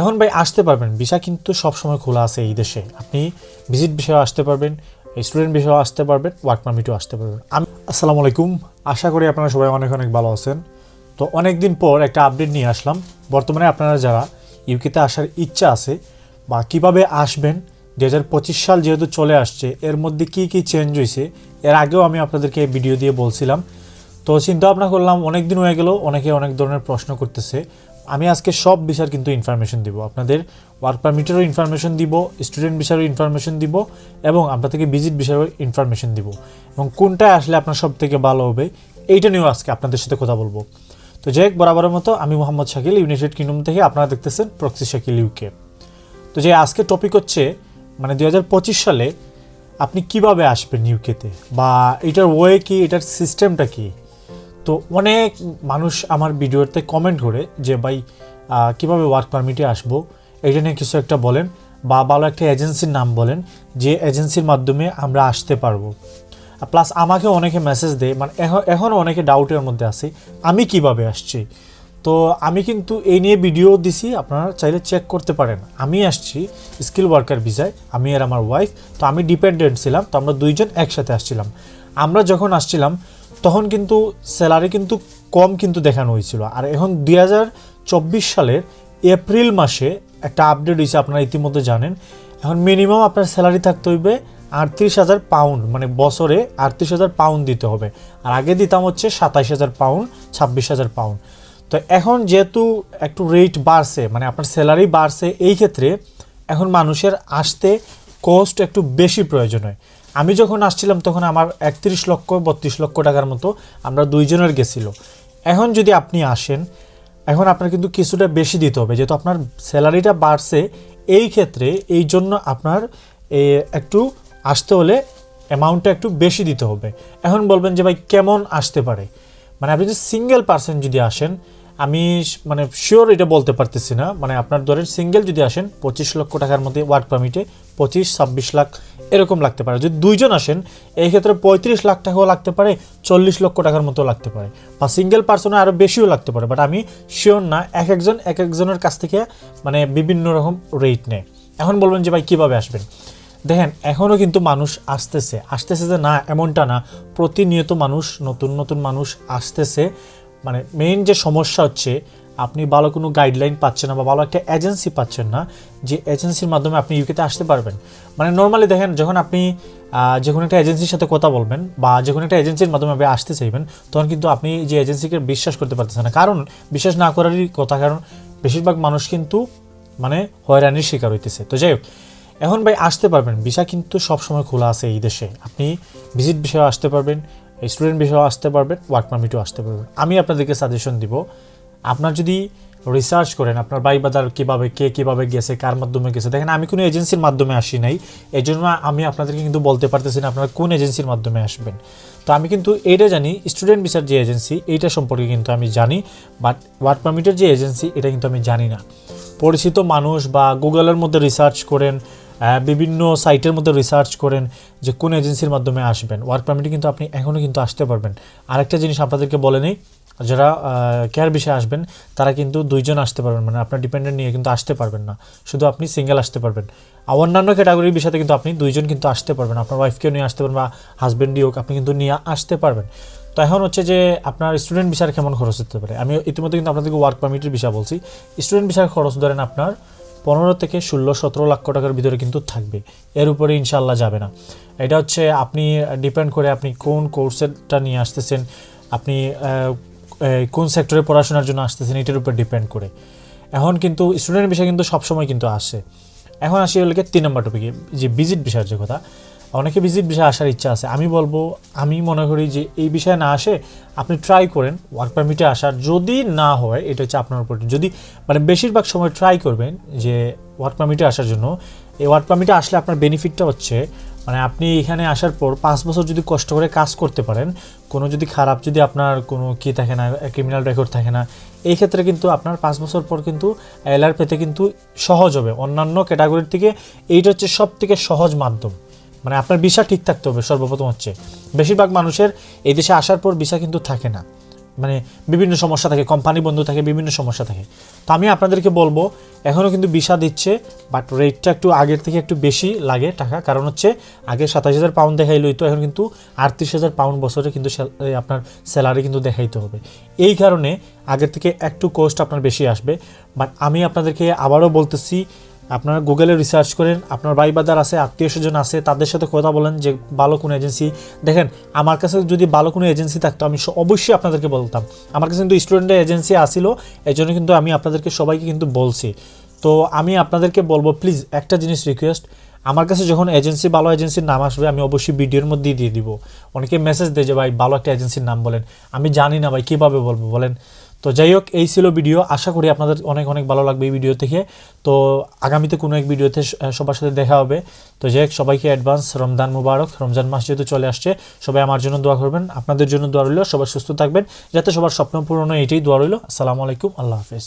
এখন ভাই আসতে পারবেন, ভিসা কিন্তু সবসময় খোলা আছে এই দেশে। আপনি ভিজিট বিষয়েও আসতে পারবেন স্টুডেন্ট বিষয়েও আসতে পারবেন ওয়ার্ক পারমিটেও আসতে পারবেন। আমি আসসালামু আলাইকুম, আশা করি আপনারা সবাই অনেক অনেক ভালো আছেন। তো অনেক দিন পর একটা আপডেট নিয়ে আসলাম। বর্তমানে আপনারা যারা ইউকেতে আসার ইচ্ছা আছে বা কীভাবে আসবেন দু হাজার পঁচিশ সাল যেহেতু চলে আসছে, এর মধ্যে কি কি চেঞ্জ হয়েছে, এর আগেও আমি আপনাদেরকে ভিডিও দিয়ে বলছিলাম। তো চিন্তা ভাবনা করলাম অনেক দিন হয়ে গেল, অনেকে অনেক ধরনের প্রশ্ন করতেছে। আমি আজকে সব বিষয়ের কিন্তু ইনফরমেশন দিব। আপনাদের ওয়ার্ক পারমিটেরও ইনফরমেশন দিব স্টুডেন্ট বিষয়েরও ইনফরমেশন দিব এবং আপনাদেরকে ভিজিট বিষয়েরও ইনফরমেশন দিব। এবং কোনটায় আসলে আপনার সব থেকে ভালো হবে, এইটা নিয়েও আজকে আপনাদের সাথে কথা বলব। তো যাই হোক, বরাবরের মতো আমি মোহাম্মদ শাকিল ইউনাইটেড কিংডম থেকে আপনারা দেখতেছেন প্রক্সি শাকিল ইউকে তো যে আজকে টপিক হচ্ছে মানে দু হাজার পঁচিশ সালে আপনি কীভাবে আসবেন ইউকেতে বা এটার ওয়ে কি, এটার সিস্টেমটা কি? তো অনেক মানুষ আমার ভিডিওতে কমেন্ট করে যে, ভাই কীভাবে ওয়ার্ক পারমিটে আসব? এটা নিয়ে কিছু একটা বলেন বা ভালো একটা এজেন্সির নাম বলেন যে এজেন্সির মাধ্যমে আমরা আসতে পারব। প্লাস আমাকে অনেকে মেসেজ দেয় মানে এখন এখনও অনেকে ডাউটের মধ্যে আছে, আমি কীভাবে আসছি? তো আমি কিন্তু এই নিয়ে ভিডিও দিছি, আপনারা চাইলে চেক করতে পারেন। আমি আসছি স্কিল ওয়ার্কার ভিসায় আমি আর আমার ওয়াইফ তো আমি ডিপেন্ডেন্ট ছিলাম, তো আমরা দুইজন একসাথে আসছিলাম। আমরা যখন আসছিলাম তখন কিন্তু স্যালারি কিন্তু কম কিন্তু দেখানো হয়েছিল। আর এখন দুই হাজার চব্বিশ সালের এপ্রিল মাসে একটা আপডেট হয়েছে, আপনারা ইতিমধ্যে জানেন। এখন মিনিমাম আপনার স্যালারি থাকতে হইবে আটত্রিশ হাজার পাউন্ড মানে বছরে আটত্রিশ হাজার পাউন্ড দিতে হবে। আর আগে দিতাম হচ্ছে সাতাইশ হাজার পাউন্ড ছাব্বিশ হাজার পাউন্ড তো এখন যেহেতু একটু রেট বাড়ছে মানে আপনার স্যালারি বাড়ছে, এই ক্ষেত্রে এখন মানুষের আসতে কস্ট একটু বেশি প্রয়োজন হয়। আমি যখন আসছিলাম, তখন আমার একত্রিশ লক্ষ, বত্রিশ লক্ষ টাকার মতো আমরা দুইজনের গেছিল। এখন যদি আপনি আসেন, এখন আপনার কিন্তু কিছুটা বেশি দিতে হবে। যেহেতু আপনার স্যালারিটা বাড়ছে, এই ক্ষেত্রে এই জন্য আপনার একটু আসতে হলে অ্যামাউন্টটা একটু বেশি দিতে হবে। এখন বলবেন যে, ভাই, কেমন আসতে পারে? মানে আপনি যদি সিঙ্গেল পার্সন যদি আসেন, আমি মানে শিওর এটা বলতে পারতেছি না। মানে আপনার ধরেন সিঙ্গেল যদি আসেন, পঁচিশ লক্ষ টাকার মধ্যে ওয়ার্ক পারমিটে পঁচিশ, ছাব্বিশ লাখ এরকম লাগতে পারে। যদি দুইজন আসেন, এই ক্ষেত্রে পঁয়ত্রিশ লাখ টাকাও লাগতে পারে, চল্লিশ লক্ষ টাকার মতো লাগতে পারে। বা সিঙ্গেল পার্সনে আরও বেশিও লাগতে পারে বাট আমি শিওর না, এক একজন, এক একজনের কাছ থেকে মানে বিভিন্ন রকম রেট নেয়। এখন বলবেন যে, ভাই, কীভাবে আসবেন? দেখেন এখনও কিন্তু মানুষ আসতেছে। আসতেছে যে, না, এমনটা না। প্রতিনিয়ত মানুষ, নতুন নতুন মানুষ আসতেছে। মানে মেইন যে সমস্যা হচ্ছে আপনি ভালো কোনো গাইডলাইন পাচ্ছেন না বা ভালো একটা এজেন্সি পাচ্ছেন না, যে এজেন্সির মাধ্যমে আপনি ইউকেতে আসতে পারবেন। মানে নর্মালি দেখেন, যখন আপনি যে কোনো একটা এজেন্সির সাথে কথা বলবেন বা যে কোনো একটা এজেন্সির মাধ্যমে আপনি আসতে চাইবেন, তখন কিন্তু আপনি যে এজেন্সিকে বিশ্বাস করতে পারতেছেন না। কারণ বিশ্বাস না করারই কথা, কারণ বেশিরভাগ মানুষ কিন্তু মানে হয়রানির শিকার হইতেছে। তো যাই হোক, এখন ভাই আসতে পারবেন। ভিসা কিন্তু সবসময় খোলা আছে এই দেশে। আপনি ভিজিট বিষয়েও আসতে পারবেন স্টুডেন্ট বিষয়েও আসতে পারবেন ওয়ার্ক পারমিটও আসতে পারবেন। আমি আপনাদেরকে সাজেশন দিব আপনার যদি রিসার্চ করেন, আপনার বাই বাদার কীভাবে কে কীভাবে গেছে, কার মাধ্যমে গেছে, দেখেন আমি কোনো এজেন্সির মাধ্যমে আসি নাই এই জন্য আমি আপনাদেরকে কিন্তু বলতে পারতেছি না আপনারা কোন এজেন্সির মাধ্যমে আসবেন। তো আমি কিন্তু এইটা জানি স্টুডেন্ট ভিসার যে এজেন্সি এইটা সম্পর্কে কিন্তু আমি জানি বাট ওয়ার্ক পারমিটের যে এজেন্সি এটা কিন্তু আমি জানি না। পরিচিত মানুষ বা গুগলের মধ্যে রিসার্চ করেন বিভিন্ন সাইটের মধ্যে রিসার্চ করেন যে কোন এজেন্সির মাধ্যমে আসবেন। ওয়ার্ক পারমিটে কিন্তু আপনি এখনও কিন্তু আসতে পারবেন। আরেকটা জিনিস আপনাদেরকে বলে নেই যারা কেয়ার বিষয়ে আসবেন, তারা কিন্তু দুইজন আসতে পারবেন। মানে আপনার ডিপেন্ডেন্ট নিয়ে কিন্তু আসতে পারবেন না। শুধু আপনি সিঙ্গেল আসতে পারবেন। আর অন্যান্য ক্যাটাগরির বিষয়তে কিন্তু আপনি দুইজন কিন্তু আসতে পারবেন। আপনার ওয়াইফকেও নিয়ে আসতে পারবেন বা হাজব্যান্ডই হোক, আপনি কিন্তু নিয়ে আসতে পারবেন। তো এখন হচ্ছে যে আপনার স্টুডেন্ট ভিসার কেমন খরচ হতে পারে? আমি ইতিমধ্যে কিন্তু আপনাদেরকে ওয়ার্ক পারমিটের বিষয় বলছি। স্টুডেন্ট ভিসার খরচ ধরেন আপনার পনেরো থেকে ষোলো, সতেরো লক্ষ টাকার ভিতরে কিন্তু থাকবে। এর উপরে ইনশাল্লাহ যাবে না। এটা হচ্ছে আপনি ডিপেন্ড করে আপনি কোন কোর্সেরটা নিয়ে আসতেছেন। আপনি কোন সেক্টরে পড়াশোনার জন্য আসতেছেন, এটার উপর ডিপেন্ড করে। এখন কিন্তু স্টুডেন্ট বিষয় কিন্তু সবসময় কিন্তু আসে। এখন আসি হলে তিন নম্বর টপিকে যে ভিজিট বিষয়ের যে কথা। অনেকে ভিজিট বিষয়ে আসার ইচ্ছা আছে। আমি বলব, আমি মনে করি যে এই বিষয়ে না আসে, আপনি ট্রাই করেন ওয়ার্ক পারমিটে আসার। যদি না হয়, এটা হচ্ছে আপনার উপর যদি মানে বেশিরভাগ সময় ট্রাই করবেন যে ওয়ার্ক পারমিটে আসার জন্য, এই ওয়ার্ক পারমিটে আসলে আপনার বেনিফিটটা হচ্ছে মানে আপনি এখানে আসার পর পাঁচ বছর যদি কষ্ট করে কাজ করতে পারেন, কোনো যদি খারাপ যদি আপনার কোনো কি থাকে না ক্রিমিনাল রেকর্ড থাকে না, এই ক্ষেত্রে কিন্তু আপনার পাঁচ বছর পর কিন্তু এলআর পেতে কিন্তু সহজ হবে। অন্যান্য ক্যাটাগরির থেকে এইটা হচ্ছে সব থেকে সহজ মাধ্যম। মানে আপনার ভিসা ঠিক থাকতে হবে সর্বপ্রথম হচ্ছে। বেশিরভাগ মানুষের এই দেশে আসার পর ভিসা কিন্তু থাকে না। মানে বিভিন্ন সমস্যা থাকে কোম্পানি বন্ধ থাকে, বিভিন্ন সমস্যা থাকে। তো আমি আপনাদেরকে বলব এখনও কিন্তু ভিসা দিচ্ছে বাট রেটটা একটু আগের থেকে একটু বেশি লাগে টাকা। কারণ হচ্ছে, আগে সাতাশ হাজার পাউন্ড দেখাইলো তো, এখন কিন্তু আটত্রিশ হাজার পাউন্ড বছরে কিন্তু আপনার স্যালারি কিন্তু দেখাইতে হবে। এই কারণে আগের থেকে একটু কোস্ট আপনার বেশি আসবে। বাট আমি আপনাদেরকে আবারও বলতেছি আপনারা গুগলে রিসার্চ করেন, আপনার ভাই বাদার আছে, আত্মীয় স্বজন আছে, তাদের সাথে কথা বলেন যে ভালো কোনো এজেন্সি দেখেন, আমার কাছে যদি ভালো কোনো এজেন্সি থাকতো, আমি অবশ্যই আপনাদেরকে বলতাম। আমার কাছে কিন্তু স্টুডেন্টের এজেন্সি আসিল এই জন্য কিন্তু আমি আপনাদেরকে সবাইকে কিন্তু বলছি। তো আমি আপনাদেরকে বলব প্লিজ একটা জিনিস রিকোয়েস্ট আমার কাছে যখন এজেন্সি ভালো এজেন্সির নাম আসবে, আমি অবশ্যই ভিডিওর মধ্যে দিয়ে দিব। অনেকে মেসেজ দেয় যে, ভাই, ভালো একটা এজেন্সির নাম বলেন। আমি জানি না, ভাই, কীভাবে বলব, বলেন? তো যাই হোক এই ছিল ভিডিও। আশা করি আপনাদের অনেক অনেক ভালো লাগবে এই ভিডিও থেকে তো আগামীতে কোনো এক ভিডিওতে সবার সাথে দেখা হবে। তো যাই হোক সবাইকে অ্যাডভান্স রমজান মুবারক, রমজান মাস যেহেতু চলে আসছে, সবাই আমার জন্য দোয়া করবেন, আপনাদের জন্য দোয়া রইল, সবাই সুস্থ থাকবেন, যাতে সবার স্বপ্ন পূরণ এটাই দোয়া রইল। আসসালামু আলাইকুম, আল্লাহ হাফেজ।